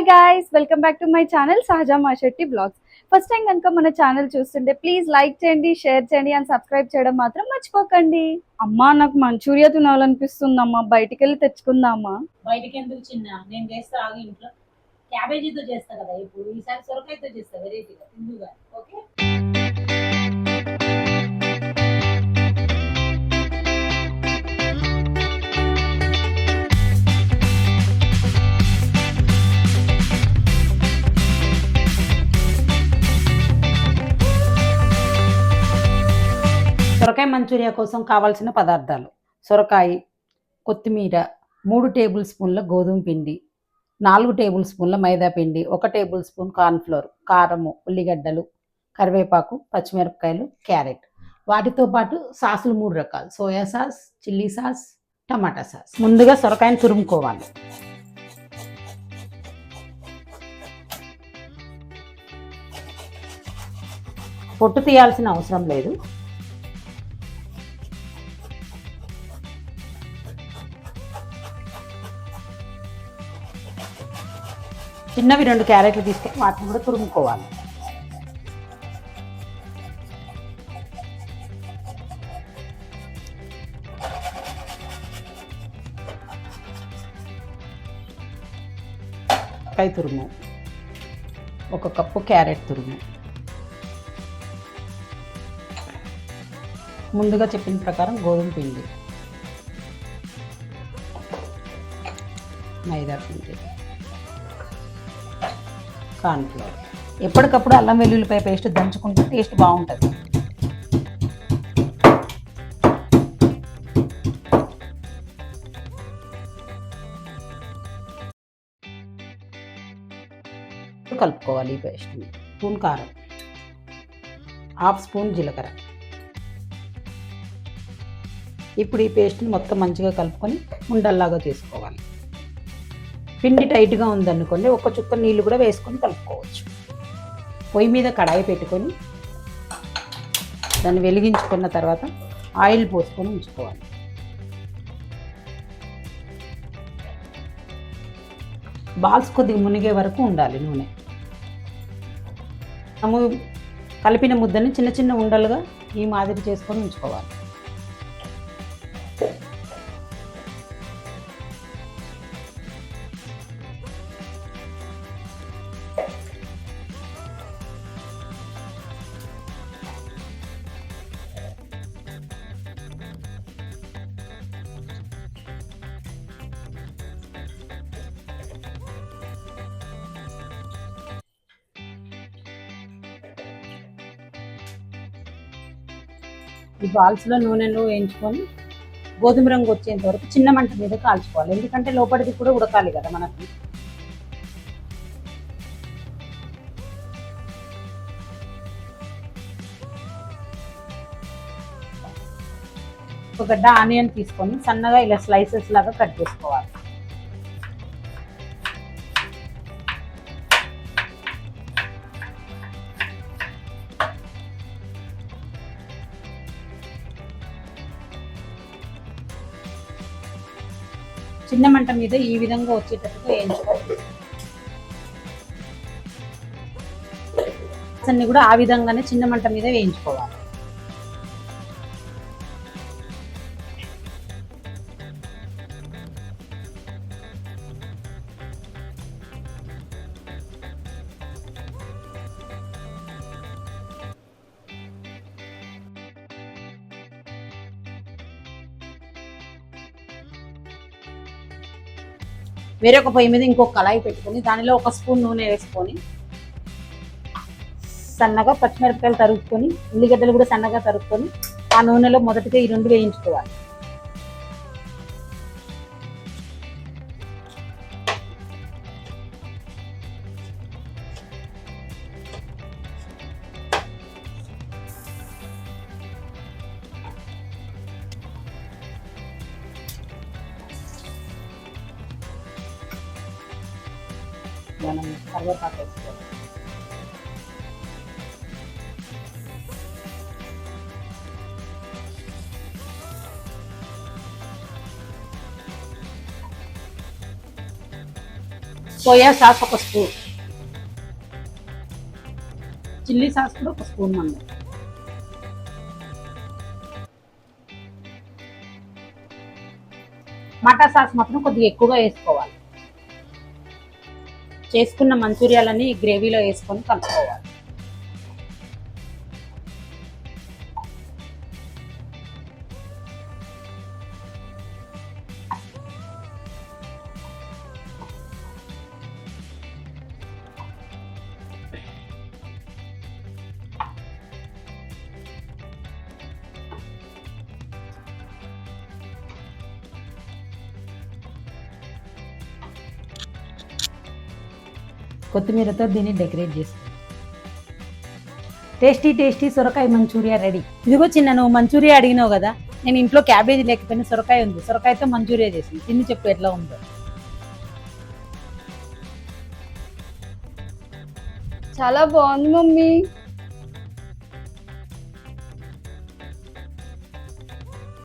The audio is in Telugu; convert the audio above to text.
Hi guys welcome back to my channel Sahaja Mashetti blogs first time కనుక మన ఛానల్ చూస్తుంటే ప్లీజ్ లైక్ చేయండి షేర్ చేయండి అండ్ సబ్స్క్రైబ్ చేయడం మాత్రం మర్చిపోకండి. అమ్మా నాకు మంచూరియా తినాలనిపిస్తుందమ్మా. బయటికి వెళ్ళి తెచ్చుకుందామా? బయటికి ఎందుకు చిన్న? నేను చేస్తా ఆగు ఇంట్లో. క్యాబేజీతో చేస్తా కదా ఇప్పుడు ఈసారి సొరకాయతో చేస్తా వెరైటీగా తిందుగా ఓకే? సొరకాయ మంచూరియా కోసం కావాల్సిన పదార్థాలు. సొరకాయ కొత్తిమీర మూడు టేబుల్ స్పూన్ల గోధుమ పిండి నాలుగు టేబుల్ స్పూన్ల మైదా పిండి ఒక టేబుల్ స్పూన్ కార్న్ఫ్లోర్ కారము ఉల్లిగడ్డలు కరివేపాకు పచ్చిమిరపకాయలు క్యారెట్. వాటితో పాటు సాసులు మూడు రకాలు. సోయా సాస్ చిల్లీ సాస్ టమాటా సాస్. ముందుగా సొరకాయని తురుముకోవాలి. పొట్టు తీయాల్సిన అవసరం లేదు. చిన్నవి రెండు క్యారెట్లు తీసుకొని వాటిని కూడా తురుముకోవాలి. కై తురుము. ఒక కప్పు క్యారెట్ తురుము. ముందుగా చెప్పిన ప్రకారం గోధుమ పిండి. మైదా పిండి. కార్న్ఫ్లవర్ ఎప్పటికప్పుడు అల్లం వెల్లుల్లిపాయ పేస్ట్ దంచుకుంటే టేస్ట్ బాగుంటుంది. కలుపుకోవాలి ఈ పేస్ట్ స్పూన్ కారం. హాఫ్ స్పూన్ జీలకర్ర. ఇప్పుడు ఈ పేస్ట్ని మొత్తం మంచిగా కలుపుకొని ఉండల్లాగా చేసుకోవాలి. పిండి టైట్గా ఉందనుకోండి ఒక చుక్క నీళ్ళు కూడా వేసుకొని కలుపుకోవచ్చు. పొయ్యి మీద కడాయి పెట్టుకొని దాన్ని వెలిగించుకున్న తర్వాత ఆయిల్ పోసుకొని ఉంచుకోవాలి. బాల్స్ కొద్దిగా మునిగే వరకు ఉండాలి నూనె. మనము కలిపిన ముద్దని చిన్న చిన్న ఉండలుగా ఈ మాదిరి చేసుకొని ఉంచుకోవాలి. ఈ బాల్స్లో నూనెలో వేయించుకొని గోధుమ రంగు వచ్చేంత వరకు చిన్న మంట మీద కాల్చుకోవాలి. ఎందుకంటే లోపలిది కూడా ఉడకాలి కదా మనకి. ఒక గడ్డ ఆనియన్ తీసుకొని సన్నగా ఇలా స్లైసెస్ లాగా కట్ చేసుకోవాలి. చిన్న మంట మీద ఈ విధంగా వచ్చేటట్టుగా వేయించుకోవాలి. అన్ని కూడా ఆ విధంగానే చిన్న మంట మీద వేయించుకోవాలి. వేరొక పొయ్యి మీద ఇంకొక కళాయి పెట్టుకొని దానిలో ఒక స్పూన్ నూనె వేసుకొని సన్నగా పచ్చిమిరపకాయలు తరుక్కొని ఉల్లిగడ్డలు కూడా సన్నగా తరుక్కొని ఆ నూనెలో మొదటిగా ఈ రెండు వేయించుకోవాలి. మనం కరివేపాకు వేసుకోవాలి. సోయా సాస్ ఒక స్పూన్. చిల్లీ సాస్ కూడా ఒక స్పూన్ మనం. మటా సాస్ మాత్రం కొద్దిగా ఎక్కువగా వేసుకోవాలి. చేసుకున్న మంచూరియాలని గ్రేవీలో వేసుకొని కలుపుకోవాలి. కొత్తిమీరతో దీన్ని డెకరేట్ చేస్తాం. టేస్టీ టేస్టీ సొరకాయ మంచూరియా రెడీ. ఇదిగో చిన్న నువ్వు మంచూరియా అడిగినావు కదా? నేను ఇంట్లో క్యాబేజీ లేకపోయినా సొరకాయ ఉంది. సొరకాయతో మంచూరియా చేసింది తిని చెప్పు ఎట్లా ఉందో. చాలా బాగుంది మమ్మీ.